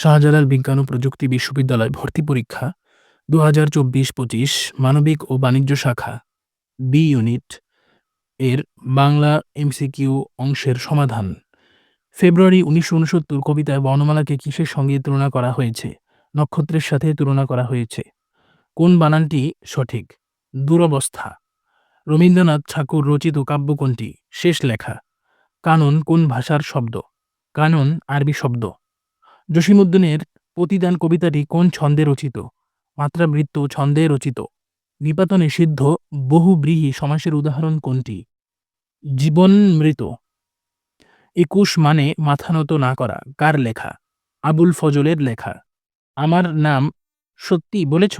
শাহজালাল বিজ্ঞান ও প্রযুক্তি বিশ্ববিদ্যালয় ভর্তি পরীক্ষা দু হাজার চব্বিশ পঁচিশ মানবিক ও বাণিজ্য শাখা বি ইউনিট এর বাংলা এমসিকিউ অংশের সমাধান। ফেব্রুয়ারি উনিশশো উনসত্তর কবিতায় বর্ণমালাকে কিসের সঙ্গে তুলনা করা হয়েছে? নক্ষত্রের সাথে তুলনা করা হয়েছে। কোন বানানটি সঠিক? দুরবস্থা। রবীন্দ্রনাথ ঠাকুর রচিত কাব্য কোনটি? শেষ লেখা। কানন কোন ভাষার শব্দ? কানন আরবি শব্দ। জসীমউদ্দিনের প্রতিদান কবিতাটি কোন ছন্দে রচিত? মাত্রাবৃত্ত ছন্দে রচিত। নিপাতনে সিদ্ধ বহুব্রীহি সমাসের উদাহরণ কোনটি? জীবন মৃত। একুশ মানে মাথা নত না করা। কার লেখা? আবুল ফজলের লেখা। আমার নাম সত্যি বলেছ?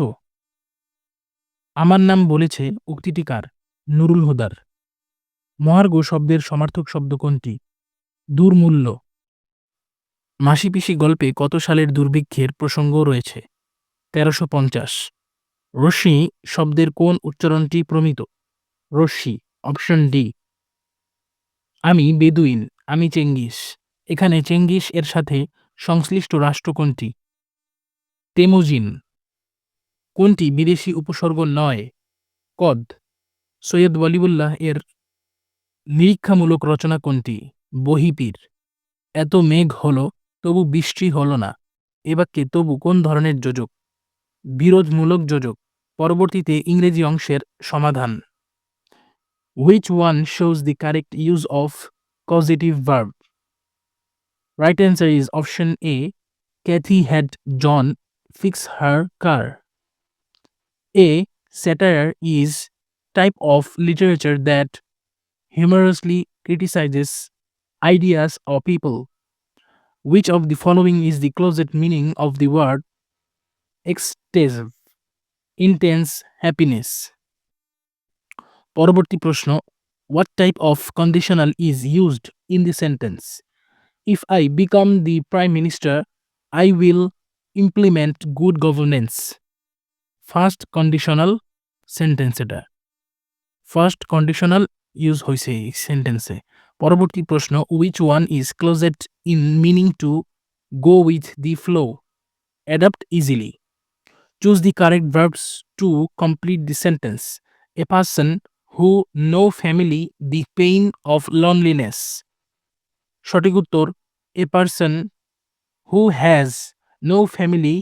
আমার নাম বলেছে উক্তিটি কার? নুরুল হুদার। মহার্ঘ শব্দের সমার্থক শব্দ কোনটি? দুর্মূল্য। মাসিপিসি গল্পে কত সালের দুর্ভিক্ষের প্রসঙ্গ রয়েছে? তেরোশো পঞ্চাশ। রশ্মি শব্দের কোন উচ্চারণটি প্রমিত? রশ্মি, অপশন ডি। আমি বেদুইন, আমি চেঙ্গিস। এখানে চেঙ্গিস এর সাথে সংশ্লিষ্ট রাষ্ট্র কোনটি? তেমুজিন। কোনটি বিদেশি উপসর্গ নয়? কদ। সৈয়দ বলিবুল্লাহ এর নিরীক্ষামূলক রচনা কোনটি? বহিপীর। এত মেঘ হলো তবু বৃষ্টি হল না। এ বাক্যে তবু কোন ধরনের যোজক? বিরোধমূলক যোজক। পরবর্তীতে ইংরেজি অংশের সমাধান। Which one shows the correct use of positive verb right answer is option A Cathy had John fix her car a satire is type of literature that humorously criticizes ideas of people which of the following is the closest meaning of the word ecstasy intense happiness পরবর্তী প্রশ্ন what type of conditional is used in the sentence if i become the prime minister i will implement good governance first conditional sentence এটা first conditional use হয়েছে এই সেন্টেন্সে পরবর্তী প্রশ্ন which one is closed in meaning to go with the flow adapt easily choose the correct verbs to complete the sentence a person who no family the pain of loneliness সঠিক উত্তর a person who has no family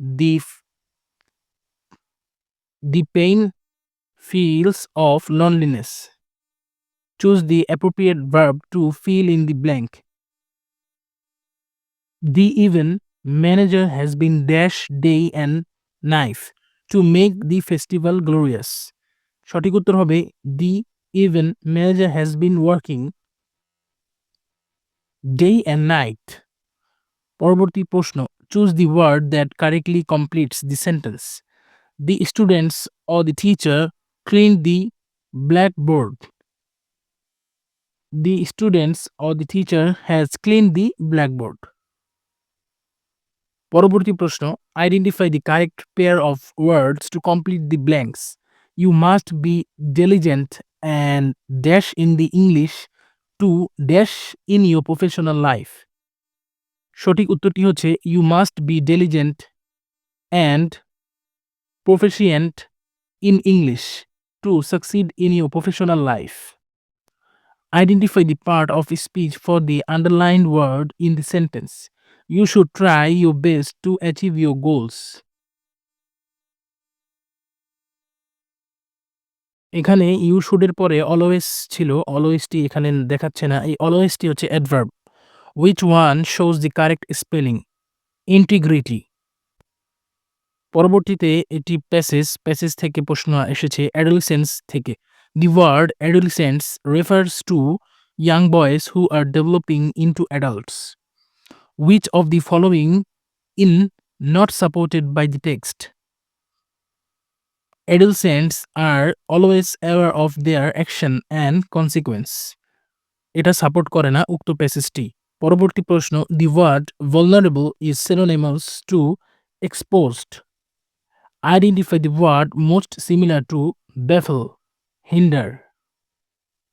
the the pain feels of loneliness. Choose the appropriate verb to fill in the blank. The even manager has been dash day and knife to make the festival glorious. সঠিক উত্তর হবে the even manager has been working day and night পরবর্তী প্রশ্ন choose the word that correctly completes the sentence the students or the teacher cleaned the blackboard. The students or the teacher has cleaned the blackboard. পরবর্তী প্রশ্ন identify the correct pair of words to complete the blanks you must be diligent and dash in the English to dash in your professional life সঠিক উত্তরটি হচ্ছে you must be diligent and proficient in English to succeed in your professional life. Identify the part of speech for the underlined word in the sentence. You should try your best to achieve your goals. এখানে you শুডের পরে always ছিল অলওয়েজটি এখানে দেখাচ্ছে না, এই অলওয়েজটি হচ্ছে adverb which one shows the correct spelling integrity পরবর্তীতে এটি প্যাসেজ প্যাসেজ থেকে প্রশ্ন এসেছে অ্যাডোলিসেন্স থেকে the word adolescence refers to young boys who are developing into adults which of the following in not supported by the text adolescents are always aware of their action and consequence এটা support করে না উক্ত প্যাসেজটি পরবর্তী প্রশ্ন the word vulnerable is synonymous to exposed identify the word most similar to baffle hinder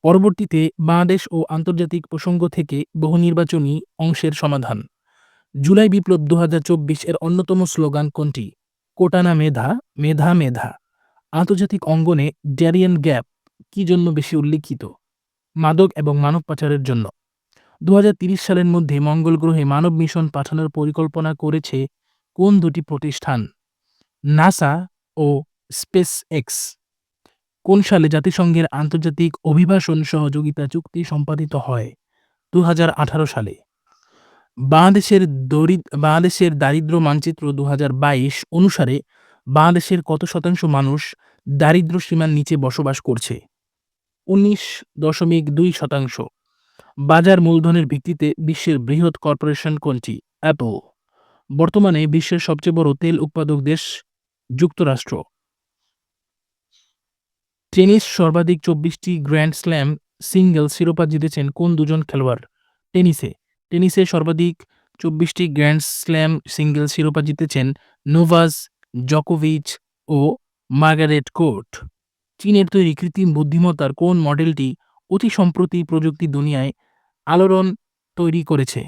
পরবর্তীতে বাংলাদেশ ও আন্তর্জাতিক প্রসঙ্গ থেকে বহু নির্বাচনী অংশের সমাধান। জুলাই বিপ্লব দু এর অন্যতম স্লোগান কোনটি? কোটানা মেধা? মেধা মেধা। আন্তর্জাতিক অঙ্গনে ড্যারিয়ান গ্যাপ কি জন্য বেশি উল্লিখিত? মাদক এবং মানব পাচারের জন্য। দু সালের মধ্যে মঙ্গল গ্রহে মানব মিশন পাঠানোর পরিকল্পনা করেছে কোন দুটি প্রতিষ্ঠান? নাসা ও স্পেস এক্স কোন সালে জাতিসংঘের আন্তর্জাতিক অভিবাসন সহযোগিতা চুক্তি সম্পাদিত হয়? দু হাজার আঠারো সালে। বাংলাদেশের দরিদ, বাংলাদেশের দারিদ্র্য মানচিত্র দু হাজার বাইশ অনুসারে বাংলাদেশের কত শতাংশ মানুষ দারিদ্র্য সীমার নিচে বসবাস করছে? উনিশ দশমিক দুই শতাংশ। বাজার মূলধনের ভিত্তিতে বিশ্বের বৃহৎ কর্পোরেশন কোনটি? অ্যাপল। বর্তমানে বিশ্বের সবচেয়ে বড় তেল উৎপাদক দেশ যুক্তরাষ্ট্র। টেনিস সর্বাধিক চব্বিশটি গ্র্যান্ড স্ল্যাম সিঙ্গেল শিরোপা জিতেছেন কোন দুজন খেলোয়াড়? টেনিসে। টেনিসে সর্বাধিক চব্বিশটি গ্র্যান্ড স্ল্যাম সিঙ্গেল শিরোপা জিতেছেন নোভাস জকোভিচ ও মার্গারেট কোর্ট। চীনের তৈরি কৃত্রিম বুদ্ধিমত্তার কোন মডেলটি অতি সম্প্রতি প্রযুক্তি দুনিয়ায় আলোড়ন তৈরি করেছে?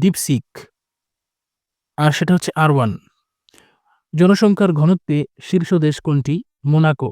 ডিপসিক। আর সেটা হচ্ছে আর ওয়ান। জনসংখ্যার ঘনত্বে শীর্ষ দেশ কোনটি? মোনাকো।